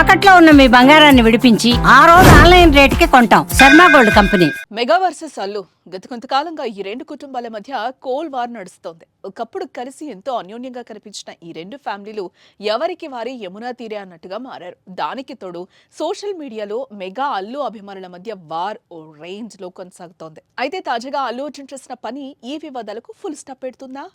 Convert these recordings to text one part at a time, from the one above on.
తాకట్లో ఉన్న మీ బంగారాన్ని విడిపించి ఆ రోజు ఆన్లైన్ రేటుకి కొంటాం. Sharma gold company. Mega versus Allu గత కొంతకాలంగా ఈ రెండు కుటుంబాల మధ్య కోల్ వార్ నడుస్తోంది. ఒకప్పుడు కలిసి ఎంతో అన్యోన్యంగా కనిపించిన ఈ రెండు ఫ్యామిలీలు ఎవరికి వారి యమునా తీరే అన్నట్టుగా మారారు. దానికి తోడు సోషల్ మీడియాలో మెగా అల్లు అభిమానుల మధ్య వార్ ఓ రేంజ్లో కొనసాగుతోంది. అయితే తాజాగా అల్లు అర్జున్ చేసిన పని ఈ వివాదాలకు ఫుల్ స్టాప్ పెడుతుందా?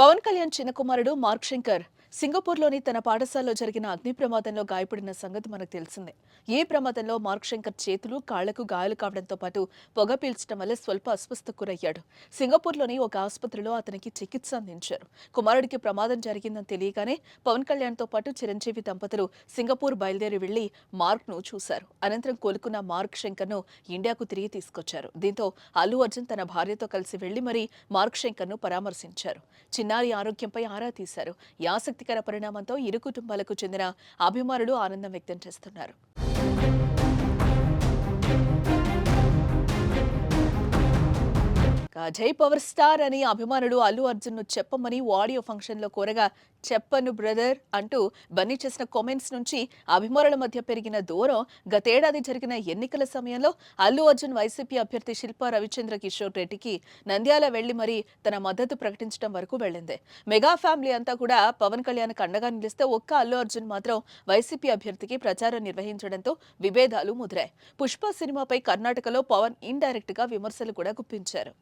పవన్ కళ్యాణ్ చిన్న కుమారుడు మార్క్ శంకర్. సింగపూర్లోని తన పాఠశాలలో జరిగిన అగ్ని ప్రమాదంలో గాయపడిన సంగతి మనకు తెలిసిందే. ఈ ప్రమాదంలో మార్క్ శంకర్ చేతులు కాళ్ళకు గాయాలు కావడంతో పాటు పొగ పీల్చడం వల్ల స్వల్ప అస్వస్థకు గురయ్యాడు. సింగపూర్లోని ఒక ఆసుపత్రిలో అతనికి చికిత్స అందించారు. కుమారుడికి ప్రమాదం జరిగిందని తెలియగానే పవన్ కళ్యాణ్తో పాటు చిరంజీవి దంపతులు సింగపూర్ బయలుదేరి వెళ్ళి మార్క్ను చూశారు. అనంతరం కోలుకున్న మార్క్ శంకర్ను ఇండియాకు తిరిగి తీసుకొచ్చారు. దీంతో అల్లు అర్జున్ తన భార్యతో కలిసి వెళ్ళి మరీ మార్క్ శంకర్ను పరామర్శించారు. చిన్నారి ఆరోగ్యంపై ఆరా తీశారు. యాసక్తి ఆసక్తికర పరిణామంతో ఇరు కుటుంబాలకు చెందిన అభిమానులు ఆనందం వ్యక్తం చేస్తున్నారు. జై పవర్ స్టార్ అని అభిమానుడు అల్లు అర్జున్ను చెప్పమని ఆడియో ఫంక్షన్లో కోరగా చెప్పను బ్రదర్ అంటూ బన్నీ చేసిన కామెంట్స్ నుంచి అభిమానుల మధ్య పెరిగిన దూరం గతేడాది జరిగిన ఎన్నికల సమయంలో అల్లు అర్జున్ వైసీపీ అభ్యర్థి శిల్పా రవిచంద్ర కిషోర్ రెడ్డికి నంద్యాల వెళ్ళి మరీ తన మద్దతు ప్రకటించడం వరకు వెళ్ళింది. మెగా ఫ్యామిలీ అంతా కూడా పవన్ కళ్యాణ్ అండగా నిలిస్తే ఒక్క అల్లు అర్జున్ మాత్రం వైసీపీ అభ్యర్థికి ప్రచారం నిర్వహించడంతో విభేదాలు ముదిరాయి. పుష్ప సినిమాపై కర్ణాటకలో పవన్ ఇండైరెక్ట్గా విమర్శలు కూడా గుప్పించారు.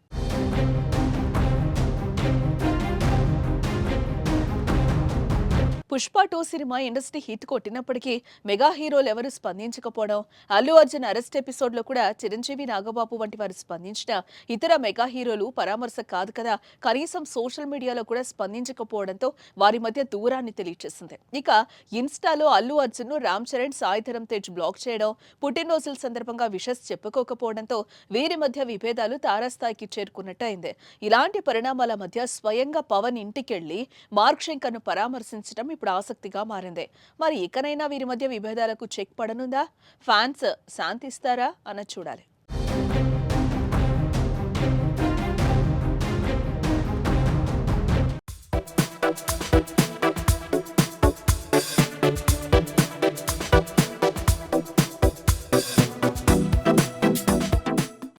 Pushpa two cinema industry hit కొట్టినప్పటికీ mega హీరోలు ఎవరు స్పందించకపోవడం అల్లు అర్జున్ అరెస్ట్ ఎపిసోడ్లో కూడా చిరంజీవి నాగబాబు వంటి వారు స్పందించిన ఇతర మెగా హీరోలు పరామర్శ కాదు కదా కనీసం సోషల్ మీడియాలో కూడా స్పందించకపోవడంతో వారి మధ్య దూరాన్ని తెలియచేసింది. ఇక ఇన్స్టాలో అల్లు అర్జున్ను రామ్ చరణ్ సాయిధరం తేజ్ బ్లాక్ చేయడం పుట్టినరోజుల సందర్భంగా విషస్ చెప్పుకోకపోవడంతో వీరి మధ్య విభేదాలు తారాస్థాయికి చేరుకున్నట్టు అయింది ఇలాంటి పరిణామాల మధ్య స్వయంగా పవన్ ఇంటికెళ్ళి మార్క్ శంకర్ను పరామర్శించడం ఇప్పుడు ఆసక్తిగా మారింది. మరి ఇకనైనా వీరి మధ్య విభేదాలకు చెక్ పడనుందా? ఫ్యాన్స్ శాంతిస్తారా? అన్నది చూడాలి.